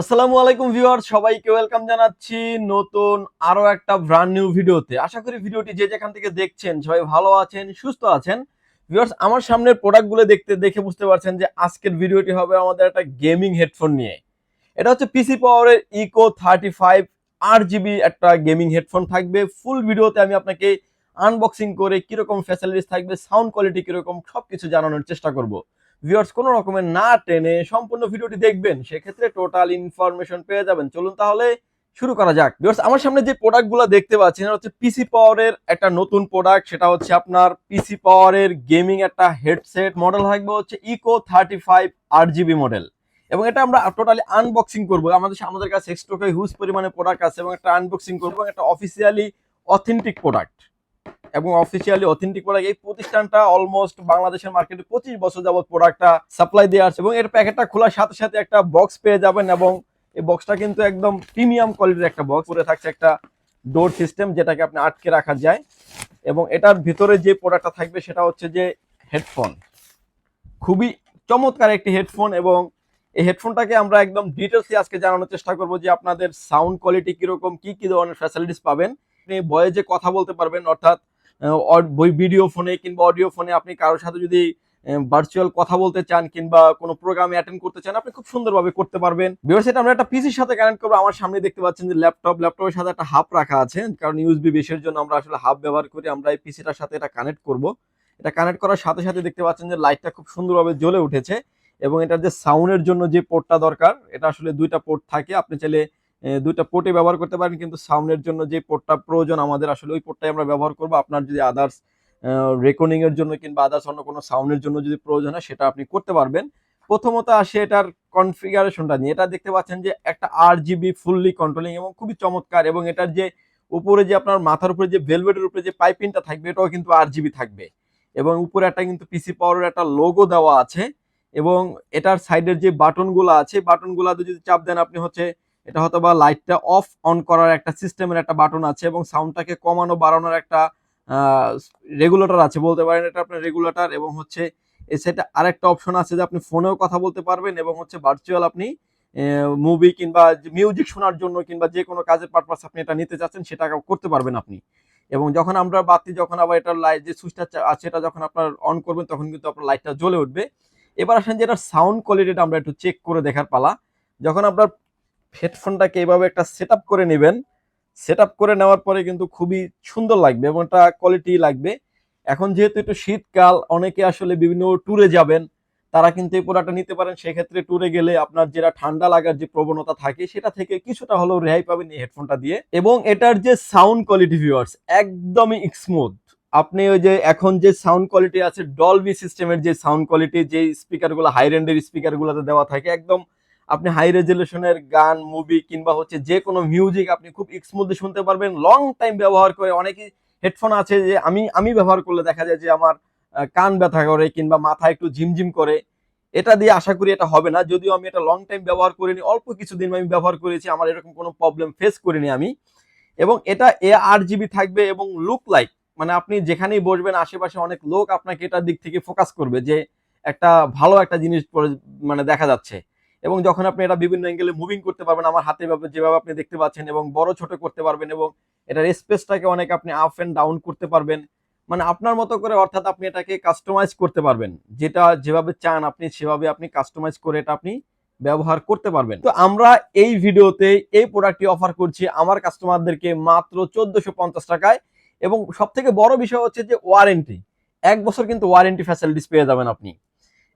আসসালামু আলাইকুম ভিউয়ার সবাইকে ওয়েলকাম জানাচ্ছি নতুন আরও একটা ব্র্যান্ড নিউ ভিডিওতে। আশা করি ভিডিওটি যে যেখান থেকে দেখছেন সবাই ভালো আছেন, সুস্থ আছেন। ভিউয়ার্স, আমার সামনের প্রোডাক্টগুলো দেখতে, দেখে বুঝতে পারছেন যে আজকের ভিডিওটি হবে আমাদের একটা গেমিং হেডফোন নিয়ে। এটা হচ্ছে পিসি পাওয়ারের ইকো থার্টি ফাইভ আট জিবি একটা গেমিং হেডফোন থাকবে। ফুল ভিডিওতে আমি আপনাকে আনবক্সিং করে কীরকম ফ্যাসিলিটিস থাকবে সাউন্ড কোয়ালিটি কীরকম, সবকিছু জানানোর চেষ্টা করব। ভিউয়ার্স কোনো রকমের না টেনে সম্পূর্ণ ভিডিওটি দেখবেন, সেক্ষেত্রে টোটাল ইনফরমেশন পেয়ে যাবেন। চলুন তাহলে শুরু করা যাক। ভিউয়ার্স আমার সামনে যে প্রোডাক্টগুলো দেখতে পাচ্ছেন, এটা হচ্ছে পিসি পাওয়ারের একটা নতুন প্রোডাক্ট সেটা হচ্ছে আপনার পিসি পাওয়ারের গেমিং একটা হেডসেট মডেল থাকবে, হচ্ছে ইকো থার্টি ফাইভ আট জিবি মডেল এবং এটা আমরা টোটালি আনবক্সিং করব। আমাদের আমাদের কাছে স্টকে হিউজ পরিমাণে প্রোডাক্ট আছে এবং একটা আনবক্সিং করব একটা অফিসিয়ালি অথেন্টিক প্রোডাক্ট এবং অফিসিয়ালি অথেন্টিক প্রোডাক্ট এই প্রতিষ্ঠানটা অলমোস্ট বাংলাদেশের মার্কেটে পঁচিশ বছর যাবত প্রোডাক্টটা সাপ্লাই দিয়ে আসছে এবং এর প্যাকেটটা খোলার সাথে সাথে একটা বক্স পেয়ে যাবেন এবং এই বক্সটা কিন্তু একদম প্রিমিয়াম কোয়ালিটির একটা বক্স পরে থাকছে একটা ডোর সিস্টেম যেটাকে আপনি আটকে রাখা যায় এবং এটার ভিতরে যে প্রোডাক্টটা থাকবে সেটা হচ্ছে যে হেডফোন খুবই চমৎকার একটি হেডফোন এবং এই হেডফোনটাকে আমরা একদম ডিটেলসে আজকে জানানোর চেষ্টা করব যে আপনাদের সাউন্ড কোয়ালিটি কীরকম, কী কী ধরনের ফ্যাসিলিটিস পাবেন। আপনি ভয়েসে কথা বলতে পারবেন, অর্থাৎ ভিডিও ফোনে কিংবা অডিও ফোনে আপনি কারোর সাথে যদি ভার্চুয়াল কথা বলতে চান কিংবা কোনো প্রোগ্রামে অ্যাটেন্ড করতে চান, আপনি খুব সুন্দরভাবে করতে পারবেন। বিকজ আমরা একটা পিসির সাথে কানেক্ট করব। আমার সামনে দেখতে পাচ্ছেন যে ল্যাপটপ ল্যাপটপের সাথে একটা হাব রাখা আছে, কারণ ইউএসবি বেশের জন্য আমরা আসলে হাব ব্যবহার করি আমরা এই পিসিটার সাথে এটা কানেক্ট করব। এটা কানেক্ট করার সাথে সাথে দেখতে পাচ্ছেন যে লাইটটা খুব সুন্দরভাবে জ্বলে উঠেছে এবং এটার যে সাউন্ডের জন্য যে পোর্টটা দরকার, এটা আসলে দুইটা পোর্ট থাকে। আপনি চাইলে দুইটা পোর্টে ব্যবহার করতে পারেন, কিন্তু সাউন্ডের জন্য যে পোর্টটা প্রয়োজন, আমাদের আসলে ওই পোর্টটাই আমরা ব্যবহার করব। আপনার যদি আদার্স রেকর্ডিং এর জন্য কিংবা আদার্স অন্য কোনো সাউন্ডের জন্য যদি প্রয়োজন হয়, সেটা আপনি করতে পারবেন। প্রথমত আসে এটার কনফিগারেশনটা নিয়ে। এটা দেখতে পাচ্ছেন যে একটা আর জিবি ফুললি কন্ট্রোলিং এবং খুবই চমৎকার এবং এটার যে উপরে যে আপনার মাথার উপরে যে ভেলভেটের উপরে যে পাইপিংটা থাকবে, এটাও কিন্তু আর জিবি থাকবে। এবং উপরে একটা কিন্তু পিসি পাওয়ারের একটা লোগো দেওয়া আছে এবং এটার সাইডের যে বাটনগুলো আছে বাটনগুলোতে যদি চাপ দেন, আপনি হচ্ছে এটা হয়তো বা লাইটটা অফ অন করার একটা সিস্টেমের একটা বাটন আছে এবং সাউন্ডটাকে কমানো, বাড়ানোর একটা রেগুলেটর আছে। বলতে পারেন এটা আপনার রেগুলেটর এবং হচ্ছে সেটা আরেকটা অপশন আছে যে আপনি ফোনেও কথা বলতে পারবেন এবং হচ্ছে ভার্চুয়াল আপনি মুভি কিংবা মিউজিক শোনার জন্য কিংবা যে কোনো কাজের পারপাস আপনি এটা নিতে চাচ্ছেন সেটা করতে পারবেন আপনি। এবং যখন আমরা বাতি যখন আবার এটার লাইট যে সুইচটা আছে এটা যখন আপনার অন করবেন তখন কিন্তু আপনার লাইটটা জ্বলে উঠবে। এবার আসেন যে এটার সাউন্ড কোয়ালিটিটা আমরা একটু চেক করে দেখার পালা। যখন আপনার হেডফোনটাকে এইভাবে একটা সেট করে নেবেন। সেট করে নেওয়ার পরে কিন্তু খুবই সুন্দর লাগবে এবং এটা কোয়ালিটি লাগবে। এখন যেহেতু একটু শীতকাল, অনেকে আসলে বিভিন্ন ট্যুরে যাবেন, তারা কিন্তু এই প্রোডাক্টটা নিতে পারেন। সেক্ষেত্রে ট্যুরে গেলে আপনার যেটা ঠান্ডা লাগার যে প্রবণতা থাকে, সেটা থেকে কিছুটা হলেও রেহাই পাবেন এই হেডফোনটা দিয়ে। এবং এটার যে সাউন্ড কোয়ালিটি ভিউয়ার্স একদমই স্মুথ আপনি ওই যে এখন যে সাউন্ড কোয়ালিটি আছে ডলবি সিস্টেমের যে সাউন্ড কোয়ালিটি যে স্পিকারগুলো হাই রেন্ডের স্পিকারগুলোতে দেওয়া থাকে, একদম আপনি হাই রেজলিউশনের গান মুভি কিংবা হচ্ছে যে কোনো মিউজিক আপনি খুব স্মুথলি শুনতে পারবেন। লং টাইম ব্যবহার করে অনেকেই হেডফোন আছে যে আমি আমি ব্যবহার করলে দেখা যায় যে আমার কান ব্যথা করে কিংবা মাথা একটু ঝিমঝিম করে। এটা দিয়ে আশা করি এটা হবে না। যদিও আমি এটা লং টাইম ব্যবহার করিনি, অল্প কিছুদিন আমি ব্যবহার করেছি, আমার এরকম কোনো প্রবলেম ফেস করিনি আমি। এবং এটা এ আট জিবি থাকবে এবং লুক লাইক মানে আপনি যেখানেই বসবেন, আশেপাশে অনেক লোক আপনাকে এটার দিক থেকে ফোকাস করবে যে একটা ভালো একটা জিনিস মানে দেখা যাচ্ছে। এবং যখন আপনি এটা বিভিন্ন অ্যাঙ্গেলে মুভিং করতে পারবেন, আমার হাতে যেভাবে আপনি দেখতে পাচ্ছেন এবং বড় ছোট করতে পারবেন এবং এটার স্পেসটাকে অনেক আপনি আপ অ্যান্ড ডাউন করতে পারবেন। মানে আপনার মতো করে অর্থাৎ আপনি এটাকে কাস্টমাইজ করতে পারবেন। যেটা যেভাবে চান আপনি, সেভাবে আপনি কাস্টমাইজ করে এটা আপনি ব্যবহার করতে পারবেন। তো আমরা এই ভিডিওতে এই প্রোডাক্টটি অফার করছি আমার কাস্টমারদেরকে মাত্র চোদ্দশো পঞ্চাশ টাকায় এবং সব থেকে বড় বিষয় হচ্ছে যে ওয়ারেন্টি এক বছর কিন্তু ওয়ারেন্টি ফ্যাসিলিটিস পেয়ে যাবেন আপনি।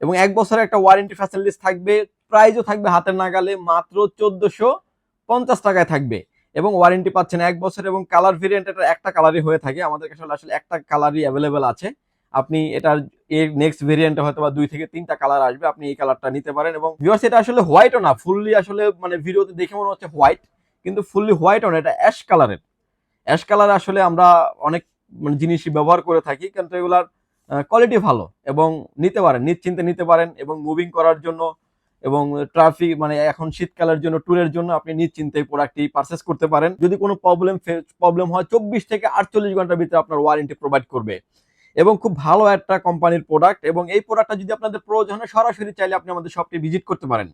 এবং এক বছরের একটা ওয়ারেন্টি ফ্যাসিলিটিস থাকবে প্রাইজও থাকবে হাতের নাগালে মাত্র চোদ্দশো পঞ্চাশ টাকায় থাকবে। এবং ওয়ারেন্টি পাচ্ছেন এক বছর এবং কালার ভেরিয়েন্ট এটা একটা কালারই হয়ে থাকে। আমাদের কাছে আসলে একটা কালারই অ্যাভেলেবেল আছে। আপনি এটার এর নেক্সট ভেরিয়েন্টে হয়তো বা দুই থেকে তিনটা কালার আসবে, আপনি এই কালারটা নিতে পারেন এবং ভিউয়ার্স এটা আসলে হোয়াইটও না ফুললি আসলে মানে ভিডিওতে দেখে মনে হচ্ছে হোয়াইট কিন্তু ফুললি হোয়াইটও না, এটা অ্যাশ কালারের অ্যাশ কালার আসলে আমরা অনেক মানে জিনিসই ব্যবহার করে থাকি, কিন্তু এগুলার কোয়ালিটি ভালো এবং নিতে পারেন, নিশ্চিন্তে নিতে পারেন এবং মুভিং করার জন্য এবং ট্রাফিক মানে এখন শীতকালের জন্য ট্যুরের জন্য আপনি নিশ্চিন্তে প্রোডাক্টটি পারচেস করতে পারেন। যদি কোনো প্রবলেম প্রবলেম হয়, চব্বিশ থেকে আটচল্লিশ ঘণ্টার ভিতরে আপনার ওয়ারেন্টি প্রোভাইড করবে। এবং খুব ভালো একটা কোম্পানির প্রোডাক্ট এবং এই প্রোডাক্টটা যদি আপনাদের প্রয়োজন হয়, সরাসরি চাইলে আপনি আমাদের শপটি ভিজিট করতে পারেন।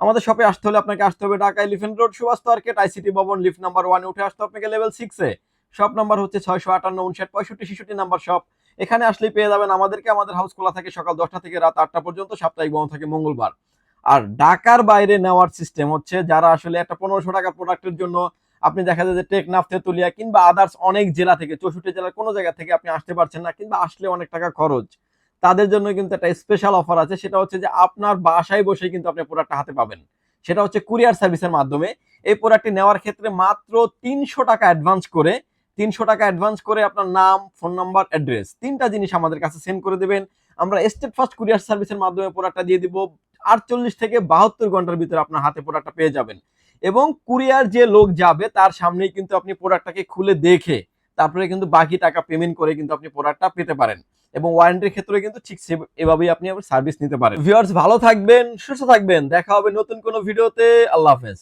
আমাদের শপে আসতে হলে আপনাকে আসতে হবে Dhaka Elephant Road Subhash Market ICT ভবন লিফট নাম্বার ওয়ানে উঠে আসতে আপনাকে লেভেল সিক্সে শপ নাম্বার হচ্ছে ছয়শো আটান্ন, উনষাট, পঁয়ষট্টি, ছেষট্টি নাম্বার শপ এখানে আসলেই পেয়ে যাবেন আমাদেরকে, আমাদের হাউস খোলা থাকে সকাল দশটা থেকে রাত আটটা পর্যন্ত, সাপ্তাহিক বন্ধ থাকে মঙ্গলবার। আর ঢাকার বাইরে নেওয়ার সিস্টেম হচ্ছে যারা আসলে একটা পনেরোশো টাকার প্রোডাক্টের জন্য আপনি দেখা যায় যে টেকনাফ, তেতুলিয়া কিংবা আদার্স অনেক জেলা থেকে, চৌষট্টি জেলার কোনো জায়গা থেকে আপনি আসতে পারছেন না কিংবা আসলে অনেক টাকা খরচ। তাদের জন্য কিন্তু একটা স্পেশাল অফার আছে, সেটা হচ্ছে যে আপনার বাসায় বসে কিন্তু আপনি প্রোডাক্টটা হাতে পাবেন। সেটা হচ্ছে কুরিয়ার সার্ভিসের মাধ্যমে। এই প্রোডাক্টটি নেওয়ার ক্ষেত্রে মাত্র তিনশো টাকা অ্যাডভান্স করে, তিনশো টাকা অ্যাডভান্স করে আপনার নাম ফোন নাম্বার অ্যাড্রেস তিনটা জিনিস আমাদের কাছে সেন্ড করে দেবেন। আমরা স্টেট ফার্স্ট কুরিয়ার সার্ভিসের মাধ্যমে প্রোডাক্টটা দিয়ে দিব। আটচল্লিশ থেকে বাহাত্তর ঘণ্টার ভিতরে আপনার হাতে প্রোডাক্টটা পেয়ে যাবেন। এবং কুরিয়ার যে লোক যাবে, তার সামনেই কিন্তু আপনি প্রোডাক্টটাকে খুলে দেখে, তারপরে কিন্তু বাকি টাকা পেমেন্ট করে কিন্তু আপনি প্রোডাক্টটা পেতে পারেন। এবং ওয়ারেন্টির ক্ষেত্রে কিন্তু ঠিক এভাবেই আপনি সার্ভিস নিতে পারেন। ভিউয়ার্স ভালো থাকবেন, সুস্থ থাকবেন। দেখা হবে নতুন কোনো ভিডিওতে আল্লাহ হাফেজ।